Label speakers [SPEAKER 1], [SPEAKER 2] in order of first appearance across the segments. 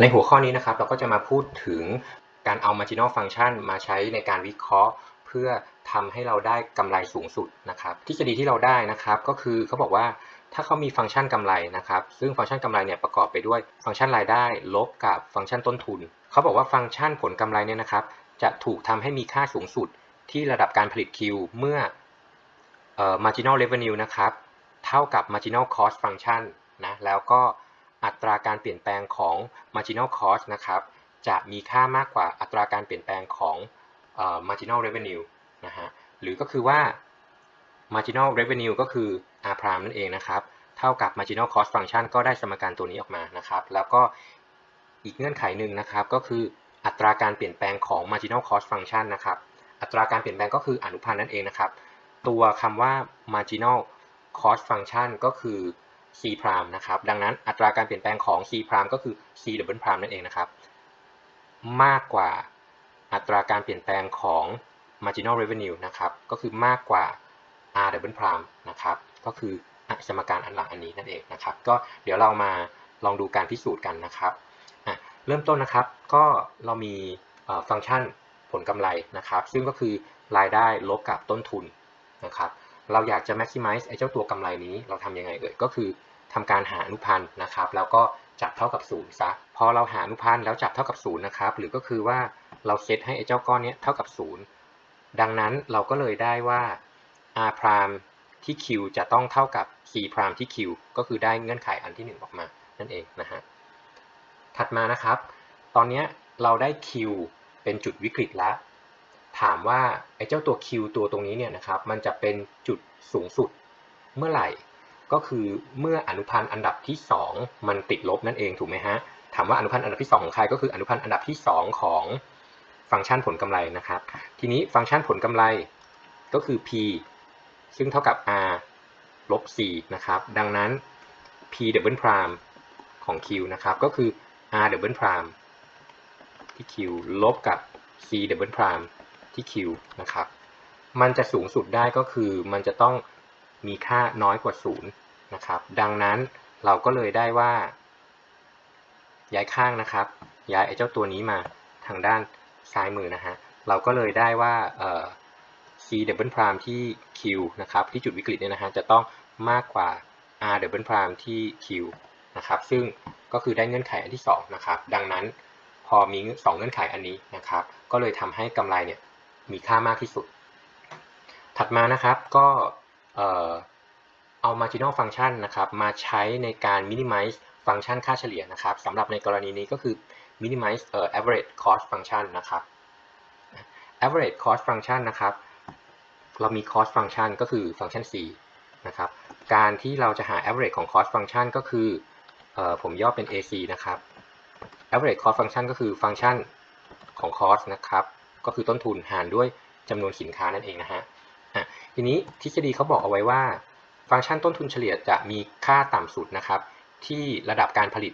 [SPEAKER 1] ในหัวข้อนี้นะครับเราก็จะมาพูดถึงการเอา marginal function มาใช้ในการวิเคราะห์ เพื่อทำให้เราได้กำไรสูงสุดนะครับทฤษฎีที่เราได้นะครับ ก็คือเขาบอกว่าถ้าเขามีฟังก์ชันกำไรนะครับ ซึ่งฟังก์ชันกำไรเนี่ยประกอบไปด้วยฟังก์ชันรายได้ลบกับฟังก์ชันต้นทุน เขาบอกว่าฟังก์ชันผลกำไรเนี่ยนะครับ จะถูกทำให้มีค่าสูงสุดที่ระดับการผลิต Q เมื่อ marginal revenue นะครับ เท่ากับ marginal cost function นะแล้วก็ อัตราการเปลี่ยนแปลงของ marginal cost นะครับจะมีค่ามากกว่าอัตราการเปลี่ยนแปลงของ marginal revenue นะฮะหรือก็คือว่า marginal revenue ก็คือ r prime นั่นเองนะครับเท่ากับ marginal cost function ก็ได้สมการตัวนี้ออกมานะครับแล้วก็อีกเงื่อนไขหนึ่งนะครับก็คืออัตราการเปลี่ยนแปลงของ marginal cost function นะครับอัตราการเปลี่ยนแปลงก็คืออนุพันธ์นั่นเองนะครับตัวคำว่า marginal cost function ก็คือ c prime นะครับ ดังนั้นอัตราการเปลี่ยนแปลงของ c prime ก็คือ c double prime นั่นเองนะครับ มากกว่าอัตราการเปลี่ยนแปลงของ marginal revenue นะครับ ก็คือมากกว่า r double prime นะครับ ก็คือสมการอันหลังอันนี้นั่นเองนะครับ ก็เดี๋ยวเรามาลองดูการพิสูจน์กันนะครับเริ่มต้นนะครับ ก็เรามีฟังก์ชันผลกำไรนะครับ ซึ่งก็คือรายได้ลบกับต้นทุนนะครับ เราอยากจะ maximize ไอ้เจ้าตัวกำไรนี้เราทำยังไงเอ่ยก็คือทำการหาอนุพันธ์นะครับ แล้วก็จับเท่ากับศูนย์ซะพอเราหาอนุพันธ์แล้วจับเท่ากับศูนย์นะครับหรือก็คือว่าเราเซตให้ไอ้เจ้าก้อนนี้เท่ากับศูนย์ดังนั้นเราก็เลยได้ว่า r prime ที่ q จะต้องเท่ากับ c prime ที่ q ก็คือได้เงื่อนไขอันที่ 1 ออกมานั่นเองนะฮะถัดมานะครับ ตอนนี้เราได้ q เป็นจุดวิกฤตแล้ว ถามว่าไอ้เจ้าตัว q ตัวตรงนี้เนี่ยนะครับมันจะเป็นจุดสูงสุดเมื่อไหร่ ก็คือเมื่ออนุพันธ์อันดับที่ 2 มันติดลบนั่นเองถูกไหมฮะถามว่าอนุพันธ์อันดับที่ 2 ของใครก็คืออนุพันธ์อันดับที่ 2 ของฟังก์ชันผลกำไรนะครับ ทีนี้ฟังก์ชันผลกำไรก็คือ p ซึ่งเท่ากับ r ลบ c นะครับ ดังนั้น p double prime ของ q นะครับ ก็คือ r double prime ที่ q ลบกับ c double prime ที่ q นะครับ มันจะสูงสุดได้ก็คือมันจะต้องมีค่าน้อยกว่า 0 นะครับ ดังนั้นเราก็เลยได้ว่า ย้ายข้างนะครับ ย้ายไอ้เจ้าตัวนี้มาทางด้านซ้ายมือนะฮะ เราก็เลยได้ว่า c double prime ที่ q นะครับ ที่จุดวิกฤตเนี่ยนะฮะ จะต้องมากกว่า r double prime ที่ q นะครับ ซึ่งก็คือได้เงื่อนไขอันที่ 2 นะครับ ดังนั้นพอมี 2 เงื่อนไขอันนี้นะครับ ก็เลยทำให้กำไรเนี่ย มีค่ามากที่สุด ถัดมานะครับก็เอา marginal function นะครับมาใช้ในการ minimize ฟังก์ชันค่าเฉลี่ยนะครับสำหรับในกรณีนี้ก็คือ minimize average cost function นะครับ average cost function นะครับ เรามี cost function ก็คือฟังก์ชัน c นะครับ การที่เราจะหา average ของ cost function ก็คือผมย่อเป็น ac นะครับ average cost function ก็คือฟังก์ชันของ cost นะครับ ก็คือต้นทุนหารด้วยจำนวนสินค้านั่นเองนะฮะทีนี้ทฤษฎีเขาบอกเอาไว้ว่า ฟังก์ชันต้นทุนเฉลี่ยจะมีค่าต่ำสุดนะครับ ที่ระดับการผลิต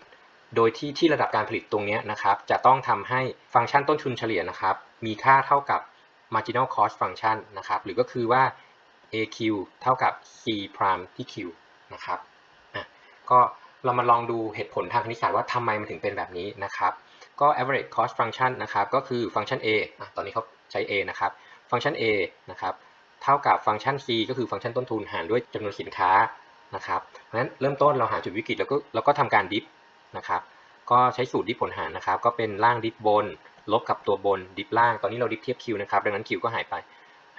[SPEAKER 1] โดยที่ที่ระดับการผลิตตรงนี้นะครับ จะต้องทำให้ฟังก์ชันต้นทุนเฉลี่ยนะครับ มีค่าเท่ากับ marginal cost function นะครับ หรือก็คือว่า aq เท่ากับ c prime ที่ q นะครับอะก็เรามาลองดูเหตุผลทางคณิตศาสตร์ว่าทำไมมันถึงเป็นแบบนี้นะครับ ก็ average cost function นะครับก็คือฟังก์ชัน a ตอนนี้เขาใช้ a นะครับฟังก์ชัน a นะครับเท่ากับฟังก์ชัน c ก็คือฟังก์ชันต้นทุนหารด้วยจำนวนสินค้านะครับเพราะฉะนั้นเริ่มต้นเราหาจุดวิกฤตแล้วก็แล้วก็ทำการดิฟนะครับก็ใช้สูตรดิฟผลหารนะครับก็เป็นล่างดิฟบน ลบกับตัวบนดิฟล่างตอนนี้เราดิฟเทียบ q นะครับดังนั้น q ก็หายไป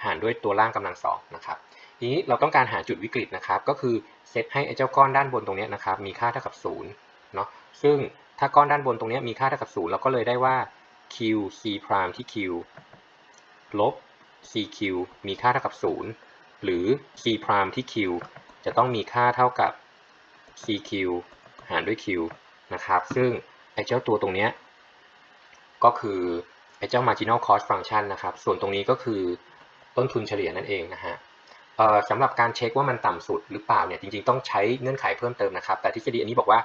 [SPEAKER 1] หารด้วยตัวล่างกำลังสองนะครับทีนี้เราต้องการหาจุดวิกฤตนะครับก็คือเซตให้ไอ้เจ้าก้อนด้านบนตรงนี้นะครับมีค่าเท่ากับ0เนาะซึ่ง ถ้าก้อนด้านบนตรงนี้มีค่าเท่ากับ0เราก็เลยได้ว่า q c prime ที่ q ลบ cq มีค่าเท่ากับ 0 หรือ c prime ที่ q จะต้องมีค่าเท่ากับ cq หารด้วย q นะครับ ซึ่งไอ้เจ้าตัวตรงนี้ก็คือไอ้เจ้า marginal cost function นะครับ ส่วนตรงนี้ก็คือต้นทุนเฉลี่ยนั่นเองนะฮะสำหรับการเช็คว่ามันต่ำสุดหรือเปล่าเนี่ยจริงๆต้องใช้เงื่อนไขเพิ่มเติมนะครับ แต่ทฤษฎีอันนี้บอกว่า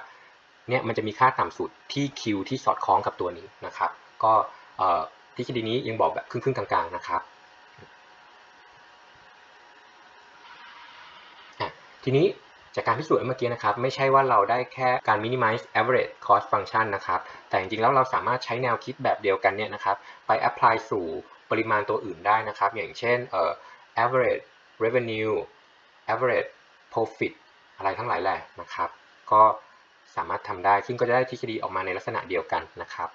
[SPEAKER 1] เนี่ยมันจะมีค่าต่ำสุดที่ Q ที่สอดคล้องกับตัวนี้นะครับ ก็ทฤษฎีนี้ยังบอกแบบครึ่งๆกลางๆนะครับทีนี้จากการพิสูจน์เมื่อกี้นะครับ ไม่ใช่ว่าเราได้แค่การ minimize average cost function นะครับ แต่จริงๆแล้วเราสามารถใช้แนวคิดแบบเดียวกันเนี่ยนะครับ ไป apply สู่ปริมาณตัวอื่นได้นะครับ อย่างเช่นเอ่อ average revenue average profit อะไรทั้งหลายแหละนะครับ ก็ สามารถทำได้ ซึ่งก็จะได้ทฤษฎีออกมาในลักษณะเดียวกันนะครับ